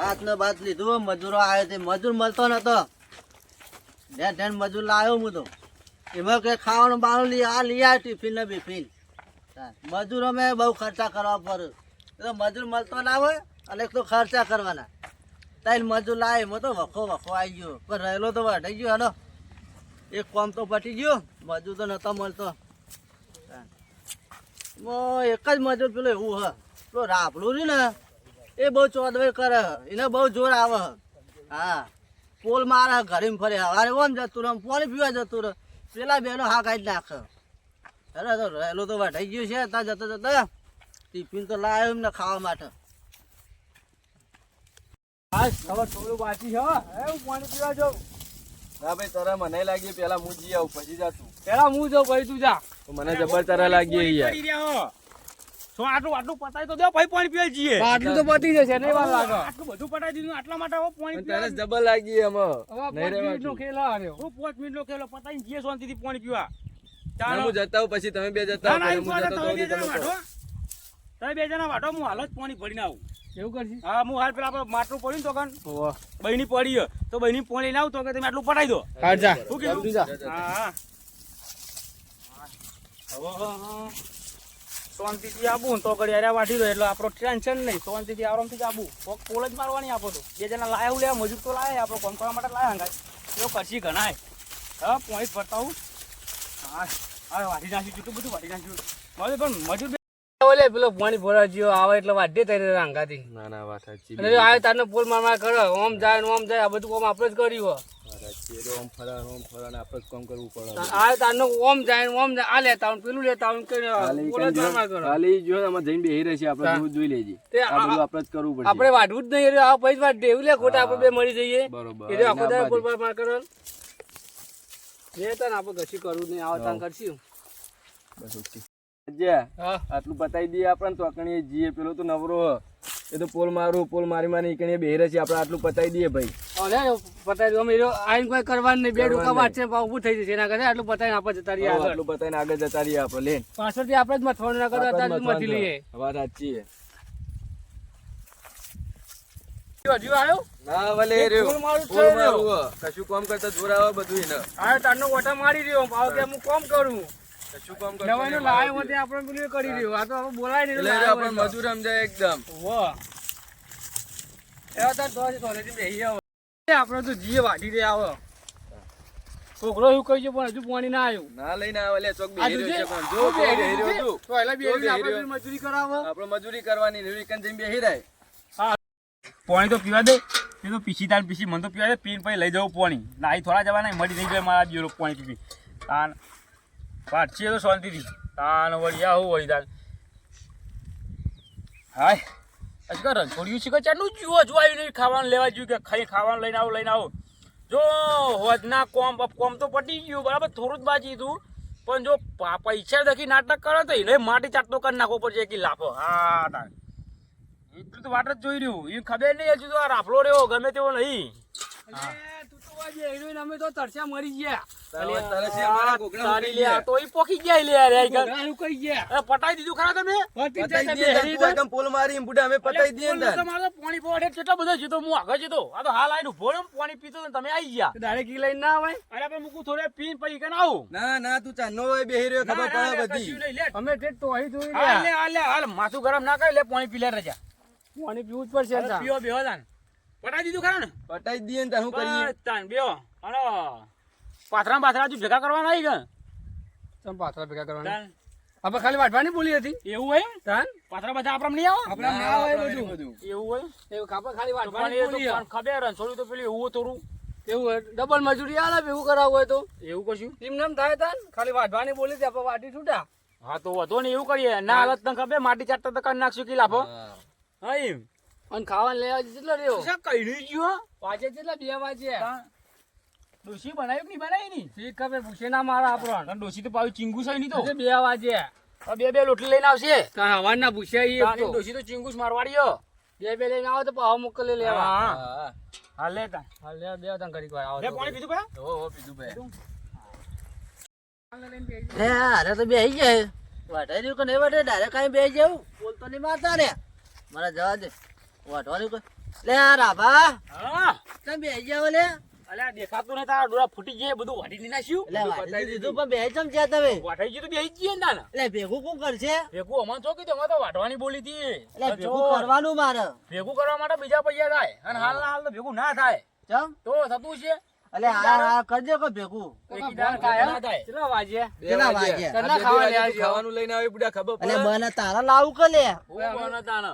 ભાત બાત લીધું મજૂરો આવ્યો તે. મજૂર મળતો નતો. ઢેર ઢેર મજૂર લાવ્યો હું તો. એમાં કે ખાવાનું બાવાનું લઈ આ લઈ આવ્યો ટિફિન ને બિફિન. મજૂરો મેં બહુ ખર્ચા કરવા પડે તો મજૂર મળતો ના હોય, અને એક તો ખર્ચા કરવાના. તાઈ મજૂર લાવે એમાં તો વખો વખો આવી ગયો. પણ રહેલો તો વઢાઈ ગયો, હેડો. એક કોમ તો પટી ગયો, મજૂર તો નતો મળતો. એક જ મજૂર પેલો એવું હ. પેલો રાપલું રહ્યું ને એ બહુ ચોદવે કરે. એને બહુ જોર આવે. હા. પોલ મારે ઘરે ફરે. હવારે ઓમ જતું રહે પાણી પીવા જતું રહે. પેલા બેનો હા કાઢી નાખે. અરે તો રહેલો તો વઢાઈ ગયું છે. ત્યાં જતો જતા ટિફિન તો લાવ્યો એમને ખાવા માટે. હા ખબર થોડું બાકી છે હો. હે, હું પાણી પીવા જાઉં. ના ભાઈ તરા મને લાગી પેલા હું જી આવું પછી જા તું પેલા હું જાઉં પછી તું જા. તો મને જબર તારા લાગી યાર. હો. શું આટલું આટલું પતાવી તો દો ભાઈ પાણી પીવા જઈએ. આટલું તો પતી જશે નહીં વાર લાગે. આટલું બધું પતાવી દીધું આટલા માટે હવે પાણી પીવા તરસ ડબલ લાગી એમ હવે નહીં પાંચ મિનિટનો રહેવાતું. ખેલ હાર્યો હું 5 મિનિટ નો ખેલો પતાવી જઈએ શાંતિથી પાણી પીવા. ચાલો. હું જતા હું પછી તમે બે જતા ના, ના, હું જતો તો તો તમે બે જણા કરો. વાટો તમે બે જણા વાટો હું હાલ જ પાણી ભરીને આવું. એવું કરશી હા હું હાલ પેલા આપણે માટલું પડ્યું તો કન બહેની પડી હે. તો બહેની પાણી લાવ તો કે તમે આટલું પટાઈ દો. હા જા. શું કીધું? હા હા હા. શાંતિથી આવું ને તો ઘડી અરે વાટી દો એટલે આપણો ટેન્શન નહીં. શાંતિથી આરામથી જ આવું કોક પોલ જ મારવાની આપો તો. બે જણા લાયા લે મજૂર તો લાયા આપણો કોમ કરવા માટે લાયા હંગાય. એવો કરશી ઘણાય. હા પોઈન્ટ ભરતા હું. હા હા વાટી નાખ્યું જેટલું બધું વાટી નાખ્યું મજૂર પણ મજૂર ઓલે પેલો પાણી ભરા જ્યો આવે એટલે વાઢે તઈ રાંગાથી ના ના વાત સાચી અને તારને પોલ મારવા કરો ઓમ જાય ઓમ જાય આ બધું કોમ આપણે જ કર્યું હો આમ ફરા ને આપણે કામ કરવું પડે. આવે તારનો ઓમ જાય ઓમ જાય આ લેતા આવું પેલું લેતા આવું ને ખાલી જ માર માર જો- કરે. ખાલી જો આમાં જઈને બેહી રહેશે આપણે હા. જોઈ લેજે. તે આ આ- બધું આપણે જ કરવું પડશે. આપણે વાઢવું જ નહીં આ પછી વાઢ લે ખોટા આપણે બે મળી જઈએ. બરોબર. એટલે આખો દાડો તને આપણે કશું કરવું નહીં આવે તાન કરશું. બસ ઓકે. આટલું પતાવી દઈએ આપણે તો અકણીએ જીએ પેલો તો નવરો એ તો પોલ મારું પોલ મારી મારી ઈકણીએ બેહી રહેશે આપણે આટલું પતાવી દઈએ ભાઈ. અરે પતાવી અમે એ કોઈ કરવાનું નહીં બે ડોકા વાંચે ઊભું થઈ જશે એના કરતા આટલું પતાવીને આપણે જતા રહીએ આટલું પતાવીને આગળ જતા રહીએ આપણે લેન પાછળથી આપણે જ મથવાનું ના કરતા અત્યારે મથી લઈએ વાત સાચી છે. હજુ આવ્યો ના ભલે રહ્યો. પોલ મારું જ પોલ છે રહ્યો. મારું હ. કશું કામ કરતા જોર આવે બધું એને આ તારનો ઓટા મારી રહ્યો ભાવ કે હું કોમ કરું કશું કામ કરતો નવાઈનો લાયો મારાથી. આપણે પેલું કરી રહ્યો આ તો હવે બોલાય નહીં એટલે આપણે મજૂર સમજાય એકદમ વાહ. એવા તાર તો હજી સોનેથી આવો. આપણે તો જીએ વાઢી દે આવો છોકરો એવું કહી છે પણ હજુ પાણી ના આવ્યું. ના લઈને આવે લે ચોક બેહી રહ્યો છે? છે પણ જો બેહી બેહી રહ્યો રહ્યો તો. એલા બેહી આપણે મજૂરી કરાવો. આપણે મજૂરી કરવાની ને વીકેન્ડ જઈને બેહી રહે પાણી તો પીવા દે. એ તો પીસી તાર પીસી મને તો પીવા દે. પીને પછી લઈ જવું પાણી. નાઈ થોડા જવાના મળી નહીં જાય મારા જીરો પાણી પીપી તાન પાછી તો શાંતિથી. તાન વળી આવું વળી તાન. હાય. અજગર રણછોડ્યું છે કે ચાનું? જુઓ જોવાયું નહીં ખાવાનું લેવા જ્યું કે ખાઈ ખાવાનું લઈને આવો લઈને આવો. જો, હોજના કોમ કોમ તો પટી ગયું, બરાબર? થોડું જ બાજી હતું. પણ જો પૈસા દખી નાટક કરો તો એને માટી ચાટતો કરી નાખવો પડશે કે લાભો હા ના એટલું તો વાટ જ જોઈ રહ્યું. એ ખબર નહીં હજુ તો આ રાફલો રહ્યો, ગમે તેવો નહીં. હેરોઈન અમે તો તરસ્યા મરી ગયા. પટાઈ દીધું ખરા તમે? પોલ મારી બુડા અમે દઈએ પાણી પવાડે કેટલો બધો જીતો હું આગળ જતો. આ તો હાલ આઈને ઊભો પાણી પીતો તમે આવી ગયા. ઈ લઈને ના આવે અરે આપણે મૂકું થોડે પીને પછી કે આવું? ના ના તું ચાનો હોય બેહી રહ્યો ખબર પડે બધી. અમે તે જોઈ હાલ હાલ માથું ગરમ ના કરી લે પાણી પી લે રજા. પાણી પીવું જ પડશે. પીવો બેહો પટાઈ દીધું ખરા ને? પટાઈ દઈએ ને તાર શું કરીએ? તાન બેઓ અને પાથરા પાથરા હજુ ભેગા કરવાના આવી ગયા તમ પાથરા ભેગા કરવાના? તાન. આપણે ખાલી વાટવાની બોલી હતી? એવું હોય તાન? પાથરા બધા આપણે નહીં આવો? આપણે ના હોય બધું. એવું હોય એવું આપણે ખાલી વાટવાની તો બોલી ખબર હે, થોડું તો પેલું એવું થોડું એવું ડબલ મજૂરી આલે એવું કરાવવું હોય તો? એવું કશું? એમ નામ થાય તાન? ખાલી વાટવાની બોલી હતી આપણે વાટી છૂટા. હા તો વધો ને એવું કરીએ. ના હાલત તને ખબર? માટી ચાટતા તો કરી નાખશું કે લાભો હા. હા એમ. અને ખાવાનું લેવા કેટલો રહ્યો. કઈ ગયો વાજે કેટલા બે વાજે. ડોસી બનાવી કે નહીં બનાવી ની શી ખબર પૂછે ના મારા આપણો. અને ડોસી તો પાછું ચીંગુસ હોય નહીં તો. બે વાજે. બે બે લોટલી લઈને આવશે. તાર હવાના પૂછ્યા તો. ડોસી તો ચીંગુસ મારવાડીયો બે બે લઈને આવો તો પાવ મોકલી લેવા. હા હા. હા. લે તા હા લે બે તને ઘડીક વાર આવો પાણી પીધું ભાઈ? હો હો પીધું ભાઈ. હે અરે તો બેસી જાય વાટાઈ રહ્યું કે નહીં વાટે ડાયરેક્ટ કાંઈ બેસી જાવ બોલતો નહીં મારતા રે. મારા જવા દે. વઢવાનું કોઈ. લે રાભા. હા. તમે બેસી જાવ લે. અલ્યા દેખાતું નહીં તારા ડોરા ફૂટી જાય બધું વાટી નહીં નાખ્યું એટલે વાટી દીધું પણ બેસી ચમ છે તમે? વાઢાઈ ગયું તો બેસી જ જઈએ ને એટલે ભેગું કોણ કરશે? ભેગું અમારે શું કીધું અમારે તો વાઢવાની બોલી હતી. એટલે ભેગું કરવાનું મારે. ભેગું કરવા માટે બીજા પૈસા થાય. અને હાલ ના હાલ તો ભેગું ના થાય. ચમ? તો થતું છે અલે આ આ કરજો કે ભેગું કેટલા વાગે કેટલા વાગે ખાવાનું લઈને આવી બુડા ખબર અલે બને તારા લાવું કે લે? બને તાને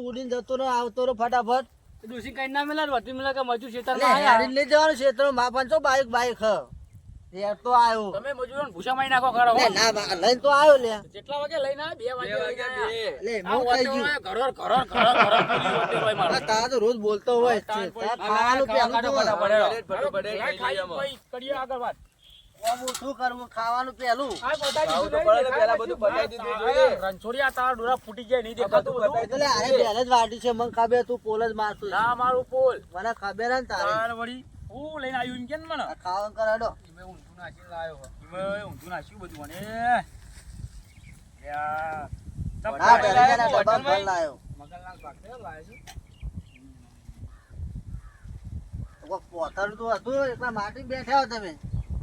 ઉડીને જતો આવતો ફટાફટ. ડોસી કઈ ના મેલા વટી મેલા કે મજૂર ખેતર લઈ જવાનું ખેતર માપન તો બાઈક બાઈક હ. યાર તો આવ્યો તમે મજૂરોને ભૂસા મારી નાખો ખરો ના લઈને તો આવ્યો લે કેટલા વાગે લઈને આવ્યા? બે બે વાગે લઈને વાગ્યા આવ્યા. બે. એટલે આ હું થઈ ગયું વાતાવરણ ઘરોર, ઘરોર, ઘરોર, ઘરોર પૂરી હોતી હોય મારે. આ તારા તો રોજ બોલતો હોય ખાવાનું પેલું પડે, આગળ વાત. શું કરવું ખાવાનું પેલું દેખાય બધું બતાવી દીધું જોઈએ. રણછોડિયા તારા ડોરા ફૂટી જાય નહીં દેખાતું બધું. એટલે પહેલે જ વાટી છે મને ખબર તું પોલ જ મારતું. ના મારું પોલ મને ખબર હે ને તારે તાર વળી હું લઈને આવ્યું એમ કે મને ખાવાનું કરાડો મેં ઊંધું નાખીને લાવ્યો હો. એમાં ઊંધું નાખ્યું બધું મને યાર. હોટલમાં? ભર લાયો મગનલાલ ભાખરી લાવ્યો છું. પોતર તો હતું એટલા માટી બેઠા હો તમે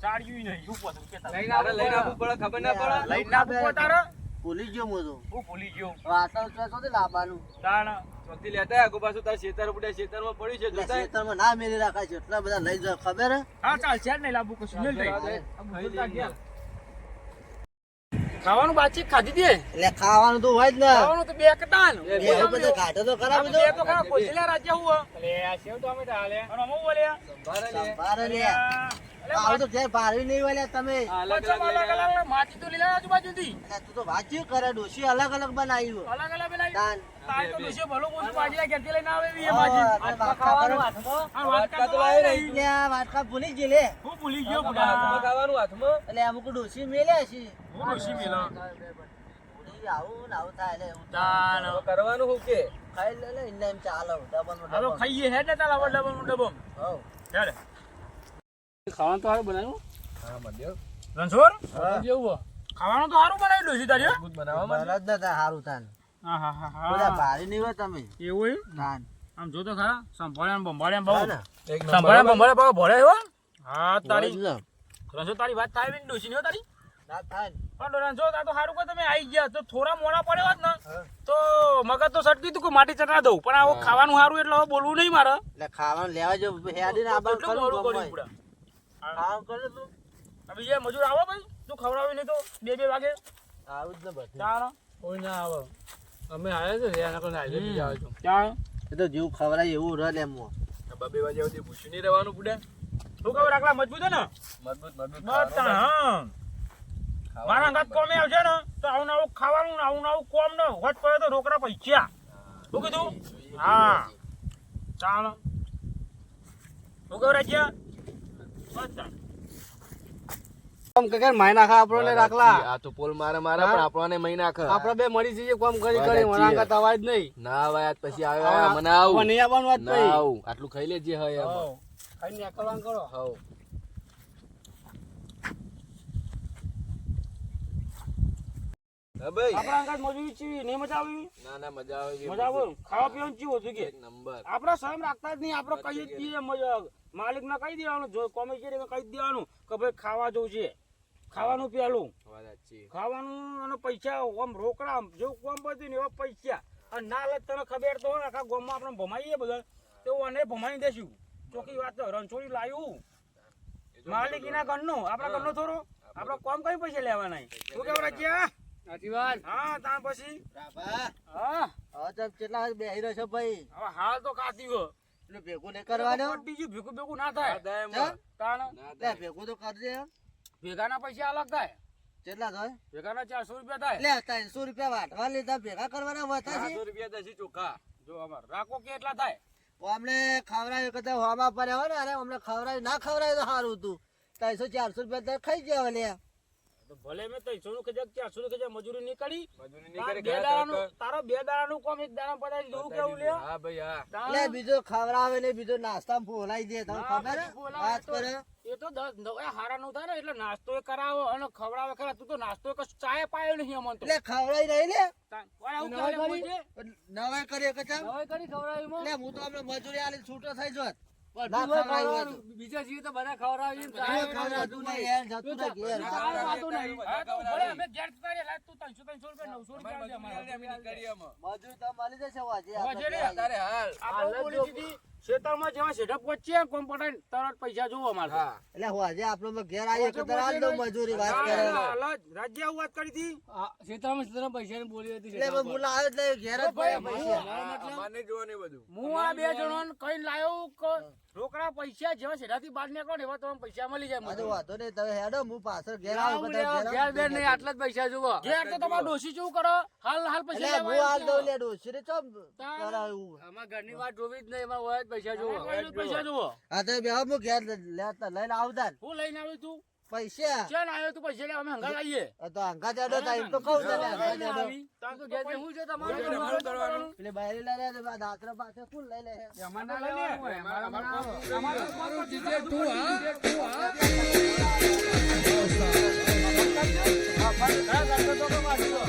ચાળ્યું નહીં, શું પોતું કહેતા? લઈને તારે લઈને આવો પડે ખબર ના પડે લઈને ના પૂછો તારે? ભૂલી ગયો હું તો હું ભૂલી ગયો વાસણ છે લાવવાનું તાણ ચોથી લેતા આગો પાછો તાર શેતર પડ્યા શેતરમાં પડ્યું છે જોતા શેતરમાં ના મેલી રાખાય છે એટલા બધા લઈ જાવ ખબર હા? ચાલ છે જ નહીં લાવવું કશું લઈ. લઈએ. ખાવાનું બાચી ખાધી દે એટલે ખાવાનું તો હોય જ ને. ખાવાનું તો બે કટાન બે બધા કાઢો તો ખરાબ બધું તો ખરા કોશિલા રાજ્ય હું એટલે આ સેવ ટામેટા હાલે. અને હું બોલે? સંભાળે લે. આવું તો ક્યાંય પારવી નહીં હોય તમે. અલગ અલગ લઈને અલગ અલગ માટી તો લીલા આજુબાજુથી. એટલે તું તો વાંચ્યું કરે? ડોશી અલગ અલગ બનાવ્યું અલગ અલગ પેલા દાન તો ડોશીઓ ભલું બોલું પાછી ઘેરથી લઈને આવે એ હા, પાછી. આપણે હાથમાં ખાવાનું ખાવાનું હાથમાં. વાટકા તો વાટકા તો લાવે લાવે નહીં. એટલે વાટકા ભૂલી ગઈ લે હું. ભૂલી ગયો હાથમાં ખાવાનું હાથમાં? એટલે અમુક ડોસી મેલ્યા છે હું ડોસી મેલો. ભૂલી આવું આવું થાય લે એવું તાણ. હવે કરવાનું શું કે? ખાઈ લે લે એને એમ ચાલો ડબલ ખાઈએ હે ને તારા ડબલ ડબલ ડબમ. હેડ. ખાવાનું તો સારું બનાવ્યું? હા મધ્ય રણછોડ, જેવું ખાવાનું તો સારું બનાવી ડોશી તારી. મજબૂત બનાવવામાં જ નતા સારું થાય. હા, હા, હા, બધા હા. ભારી નહીં હોય તમે. એવું? દાન આમ જો તો ખરા સંભાળ્યા બંભાળ્યા બહુ. સંભાળ્યા બંભાળ્યા બહુ ભળે હો. હા તારી. રણછોડ, તારી વાત થાય બી ડોસી નહીં તારી. પણ રણછોડ, આ તો સારું કે તમે આવી ગયા. તો થોડા મોડા પડ્યા હોત ને તો મગજ તો સટકી તું કે માટી ચટરા દઉં. પણ આવું ખાવાનું સારું એટલે બોલવું નહીં મારે. ખાવાનું લેવા જો હેડી ને આ ગમે. કર્યું કરે તું. આ મજૂર આવો ભાઈ તું ખવડાવી નહીં તો બે બે વાગે. આવું જ ને બધું. ચાલો કોઈ ના આવે. અમે આવ્યા છે એના બીજા આવે ચાલો એ તો જેવું ખવડાય એવું રહ એમાં. બબે વાગ્યા સુધી ભૂસ્યું નહીં રહેવાનું પૂડે શું ખબર આટલા મજબૂત હે ને? મજબૂત મજબૂત હા. મારા અંગાત કોમે આવશે ને તો આવું ને આવું ખાવાનું આવું ને આવું કોમ ને હોટ પડે તો રોકડા પૈસા. શું કીધું? હા. ચાલો શું ખબર રાજ્યા? આટલું ખાઈ લેજે હવે એમ હઉ. ખાઈને નીકળવાનું કરો હઉ હા ભાઈ આપણા અંગાત મજૂરી છે નહીં મજા આવી? ના ના મજા આવે મજા આવે? ખાવા પીવાનું ચીવું હતું કે નંબર. આપડે સ્વયં રાખતા જ નહીં આપડે કહીએ છીએ માલિક ને કહી દેવાનું જો કોમે કહી દેવાનું કે ભાઈ ખાવા જવું છે. ખાવાનું પેલું. ખાવાનું અને પૈસા આમ રોકડા જો કોમ બધું ને એવા પૈસા. અને ના લે તને ખબર તો આખા આખા ગામમાં આપણે ભમાઈએ બધા. તો અને ભમાઈ દેશું. ચોખ્ખી વાત તો રણછોડી લાવ્યું માલિકીના ઘરનું આપણા ઘરનો થોડો. આપણે કોમ કઈ પૈસા લેવાના શું કેવું રાજ્યા વાત હા ત્યાં પછી? રાભા, હા. હવે તો કેટલા બેહી રહ્યો છો ભાઈ? હવે હાલ તો કાતી ગયો. એટલે ભેગું નહીં કરવાનું? ગયું ભેગું ભેગું ના થાય. તાણ? ભેગું તો કરજે ભેગાના પૈસા અલગ થાય. કેટલા થાય? ભેગાના ચારસો રૂપિયા થાય. એટલે ત્રણસો રૂપિયા વાટવા લીધા ભેગા કરવાના હતા છે રૂપિયા થશે ચોખ્ખા. જો અમાર. રાખો કે એટલા થાય. અમને ખવડાવ્યું કદાચ હોમાં પડ્યા હોય ને અરે અમને ખવડાવ્યું ના ખવડાવ્યું તો સારું હતું. ત્રણસો ચારસો રૂપિયા તો ખાઈ ગયા લે ભલે મેં ત્રણસો નું કજાક ત્યાં નું કે મજૂરી નહીં કરી મજૂરી નહીં બે દાડાનું તારો બે દાડાનું કોમ એક દાડા પડાવી જોવું કેવું લ્યો? હા ભાઈ હા. લે બીજો ખવરાવે ને બીજો નાસ્તા ફોલાઈ દે તમને ખબર? વાત કરે. એ તો દસ નવ- હારા નું થાય ને એટલે નાસ્તો એ કરાવો અને ખવડાવે ખરા. તું તો નાસ્તો કશું ચાય પાયો નહીં અમન તો. એટલે ખવડાઈ રહી ને નવાઈ કરી? નવાઈ કરી કે કરી? એટલે હું તો આપણે મજૂરી આલી છૂટો થઈ જોત. બીજા જીવ તો બધા ખવડાવીએ ને ચાય જતું ખવડાવતું નહીં, નહીં. યાર, જતું નહીં ઘેર. ચાય ખાતું નહીં. હા, તો ભલે અમે ઘેર જતા રહીએ. લાય તું 300 300 રૂપિયા, 900 રૂપિયા આલજે અમારે. મજૂરી તો મળી જશે ખેતરમાં જેવા શેઢા પહોંચીએ કોમ તરત પૈસા જોવો મારે એટલે વાજી આપણે ઘેર આવીએ કે તરત આલ મજૂરી વાત કરે. હાલ રાજ્ય આવું વાત કરી હતી? આ ક્ષેત્રમાં પૈસા ની બોલી હતી એટલે. હું લાવ્યો એટલે ઘેર જ પૈસા મને જોવાને બધું. હું આ બે જણોને કઈ લાયો કે રોકડા પૈસા જેવા શેઢાથી બહાર નીકળો ને એવા તમને પૈસા મળી જાય મને. વાંધો નહીં તમે હેડો હું પાછળ ઘેર આવું ઘેર બેર નહીં, આટલા જ પૈસા જુઓ ઘેર તો તમારે ડોસી શું કરો? હાલ હાલ પૈસા હું હાલ દઉં લે ડોશી રે ચમ આમાં ઘરની વાત જોવી જ નહીં એમાં હોય પૈસા જોવો પૈસા જોવો હા તો બે હું ઘેર લેતા લઈને આવતા હું લઈને આવ્યો તું પૈસા ચેન આવ્યો તું પૈસા લેવા અમે હંગા લાવીએ તો હંગા જાડો ટાઈમ તો કહું તને હંગા જાડો તો ઘેર જે હું છે તમારું એટલે બહાર લઈ લે દાતરા પાસે ફૂલ લઈ લે અમાર ના લઈ લે અમાર અમાર જીતે તું હા તું હા હા ફાઈલ કરા કરતો તો મારી તો